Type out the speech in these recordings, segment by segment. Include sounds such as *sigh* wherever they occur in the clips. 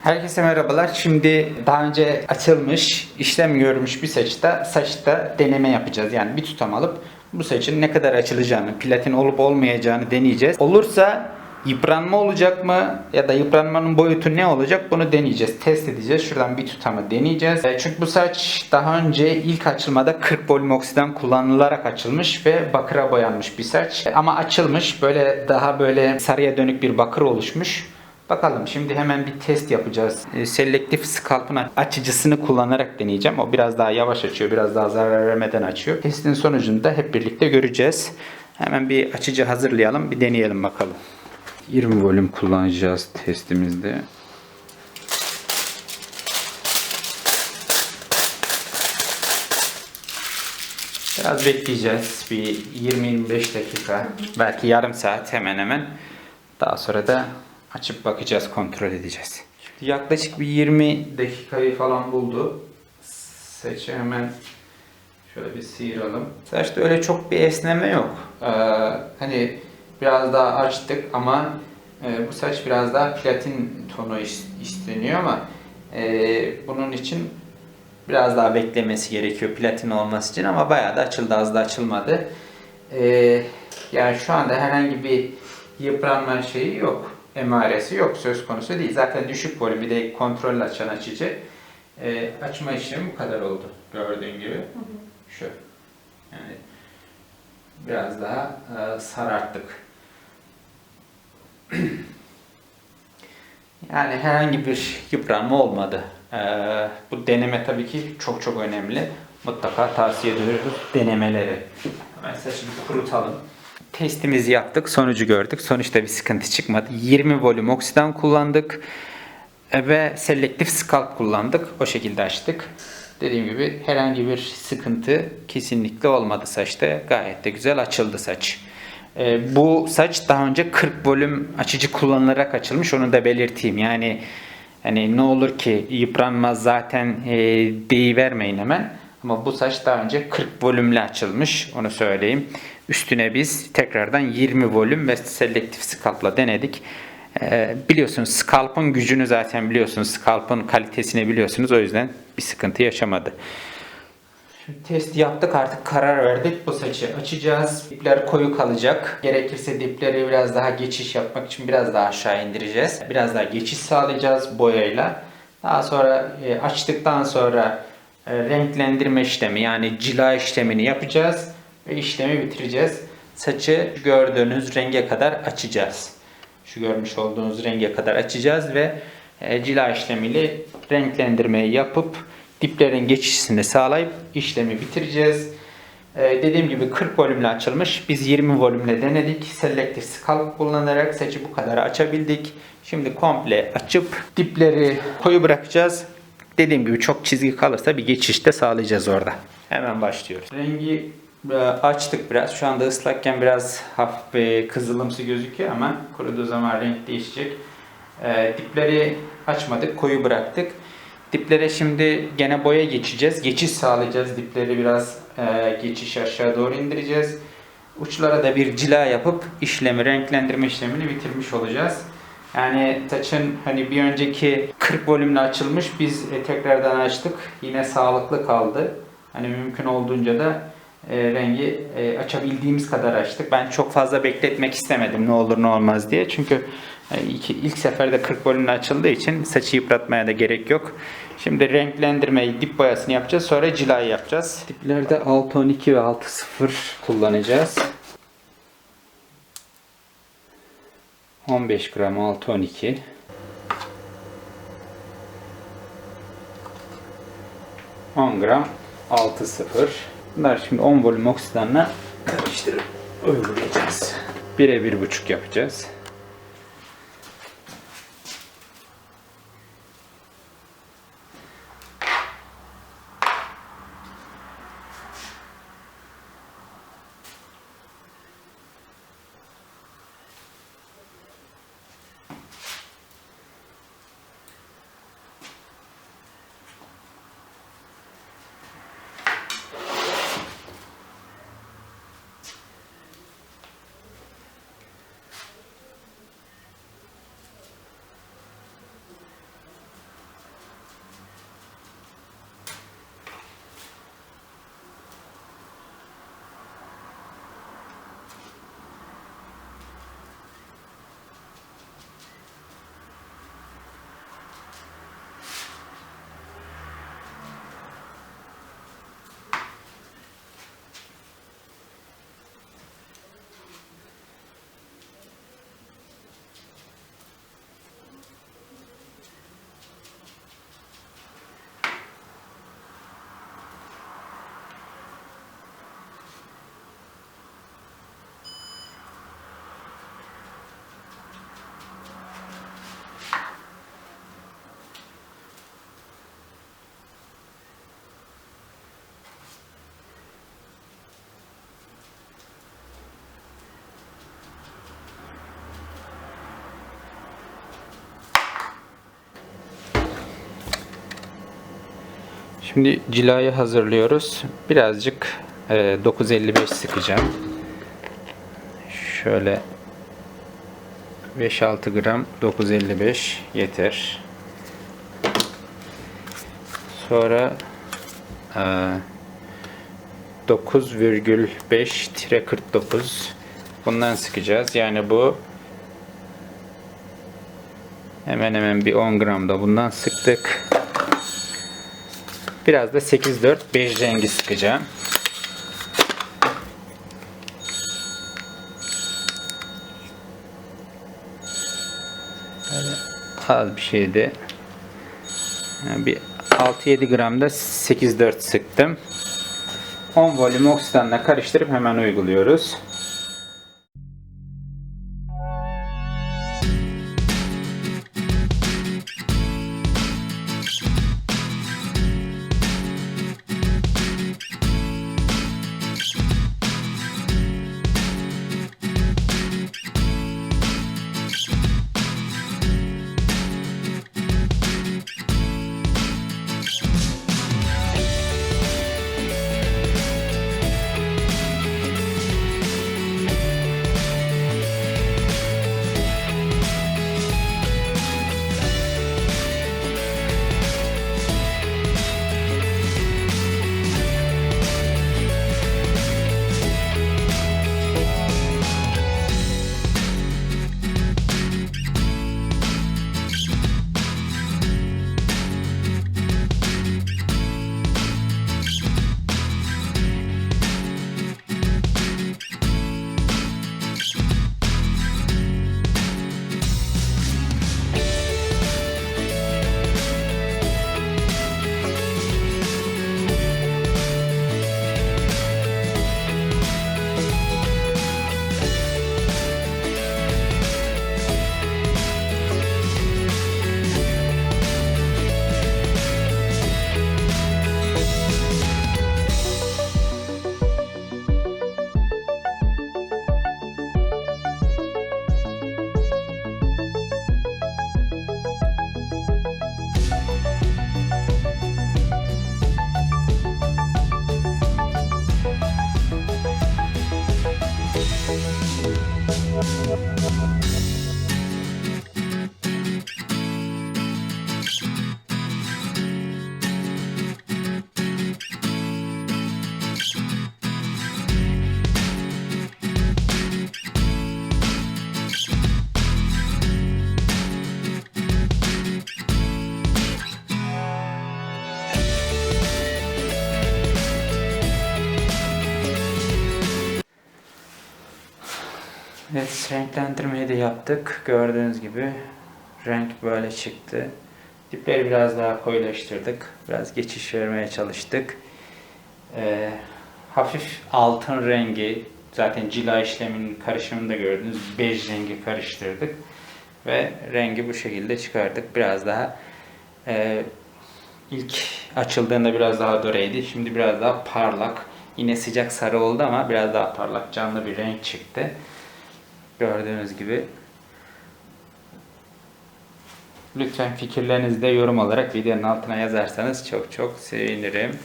Herkese merhabalar. Şimdi daha önce açılmış, işlem görmüş bir saçta saçta deneme yapacağız. Yani bir tutam alıp bu saçın ne kadar açılacağını, platin olup olmayacağını deneyeceğiz. Olursa yıpranma olacak mı ya da yıpranmanın boyutu ne olacak bunu deneyeceğiz, test edeceğiz. Şuradan bir tutamı deneyeceğiz. E, Çünkü bu saç daha önce ilk açılmada 40 volüm oksiden kullanılarak açılmış ve bakıra boyanmış bir saç. E, Ama açılmış böyle daha böyle sarıya dönük bir bakır oluşmuş. Bakalım şimdi hemen bir test yapacağız. E, Selektif skalpın açıcısını kullanarak deneyeceğim. O biraz daha yavaş açıyor, biraz daha zarar vermeden açıyor. Testin sonucunu da hep birlikte göreceğiz. Hemen bir açıcı hazırlayalım, bir deneyelim bakalım. 20 volüm kullanacağız testimizde. Biraz bekleyeceğiz. Bir 20-25 dakika, belki yarım saat hemen hemen. Daha sonra da açıp bakacağız, kontrol edeceğiz. Şimdi yaklaşık bir 20 dakikayı falan buldu. Saçı hemen şöyle bir sıyıralım. Saçta öyle çok bir esneme yok. Ee, hani biraz daha açtık ama e, bu saç biraz daha platin tonu is- isteniyor ama e, bunun için biraz daha beklemesi gerekiyor platin olması için ama bayağı da açıldı az da açılmadı. Ee, yani şu anda herhangi bir yıpranma şeyi yok. Emaresi yok söz konusu değil. Zaten düşük volüm bir de kontrol açan açıcı. Ee, açma işlemi bu kadar oldu gördüğün gibi. Şu. Yani biraz daha e, sararttık. *clears throat* Yani herhangi bir yıpranma olmadı. Ee, bu deneme tabii ki çok çok önemli. Mutlaka tavsiye ediyoruz denemeleri. Hemen saçını kurutalım. Testimizi yaptık, sonucu gördük. Sonuçta bir sıkıntı çıkmadı. 20 volüm oksidan kullandık ve selektif scalp kullandık. O şekilde açtık. Dediğim gibi herhangi bir sıkıntı kesinlikle olmadı saçta. Gayet de güzel açıldı saç. E, bu saç daha önce 40 volüm açıcı kullanılarak açılmış. Onu da belirteyim. Yani hani ne olur ki yıpranmaz zaten e, deyivermeyin hemen. Ama bu saç daha önce 40 volümle açılmış. Onu söyleyeyim. Üstüne biz tekrardan 20 volüm ve selektif scalp'la denedik. Ee, biliyorsunuz scalp'ın gücünü zaten biliyorsunuz. Scalp'ın kalitesini biliyorsunuz. O yüzden bir sıkıntı yaşamadı. Test yaptık artık karar verdik. Bu saçı açacağız. Dipler koyu kalacak. Gerekirse dipleri biraz daha geçiş yapmak için biraz daha aşağı indireceğiz. Biraz daha geçiş sağlayacağız boyayla. Daha sonra e, açtıktan sonra e, renklendirme işlemi yani cila işlemini yapacağız ve işlemi bitireceğiz. Saçı gördüğünüz renge kadar açacağız. Şu görmüş olduğunuz renge kadar açacağız ve e, cila işlemiyle renklendirmeyi yapıp diplerin geçişini sağlayıp işlemi bitireceğiz. Ee, dediğim gibi 40 volümle açılmış. Biz 20 volümle denedik. Selektif scalp kullanarak saçı bu kadar açabildik. Şimdi komple açıp dipleri koyu bırakacağız. Dediğim gibi çok çizgi kalırsa bir geçiş de sağlayacağız orada. Hemen başlıyoruz. Rengi e, açtık biraz. Şu anda ıslakken biraz hafif ve kızılımsı gözüküyor ama kuruduğu zaman renk değişecek. E, dipleri açmadık, koyu bıraktık. Diplere şimdi gene boya geçeceğiz. Geçiş sağlayacağız. Dipleri biraz e, geçiş aşağı doğru indireceğiz. Uçlara da bir cila yapıp işlemi, renklendirme işlemini bitirmiş olacağız. Yani saçın hani bir önceki 40 volümle açılmış biz e, tekrardan açtık. Yine sağlıklı kaldı. Hani mümkün olduğunca da e, rengi e, açabildiğimiz kadar açtık. Ben çok fazla bekletmek istemedim ne olur ne olmaz diye. Çünkü e, ilk, seferde 40 volümle açıldığı için saçı yıpratmaya da gerek yok. Şimdi renklendirmeyi, dip boyasını yapacağız. Sonra cilayı yapacağız. Diplerde 6.12 ve 6.0 kullanacağız. 15 gram 6.12 10 gram 6.0 Bunlar şimdi 10 volüm oksidanla karıştırıp uygulayacağız. 1'e 1.5 yapacağız. Şimdi cilayı hazırlıyoruz. Birazcık e, 955 sıkacağım. Şöyle 5-6 gram 955 yeter. Sonra e, 9,5-49 bundan sıkacağız. Yani bu hemen hemen bir 10 gram da bundan sıktık. Biraz da 8-4 bej rengi sıkacağım. Böyle az bir şeydi. Yani bir 6-7 gram da 8-4 sıktım. 10 volüm oksidanla karıştırıp hemen uyguluyoruz. Evet, renklendirmeyi de yaptık. Gördüğünüz gibi renk böyle çıktı. Dipleri biraz daha koyulaştırdık. Biraz geçiş vermeye çalıştık. Ee, hafif altın rengi, zaten cila işleminin karışımını da gördünüz. Bej rengi karıştırdık. Ve rengi bu şekilde çıkardık. Biraz daha e, ilk açıldığında biraz daha doreydi. Şimdi biraz daha parlak. Yine sıcak sarı oldu ama biraz daha parlak, canlı bir renk çıktı. Gördüğünüz gibi. Lütfen fikirlerinizi de yorum olarak videonun altına yazarsanız çok çok sevinirim.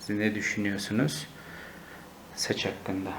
Siz ne düşünüyorsunuz saç hakkında?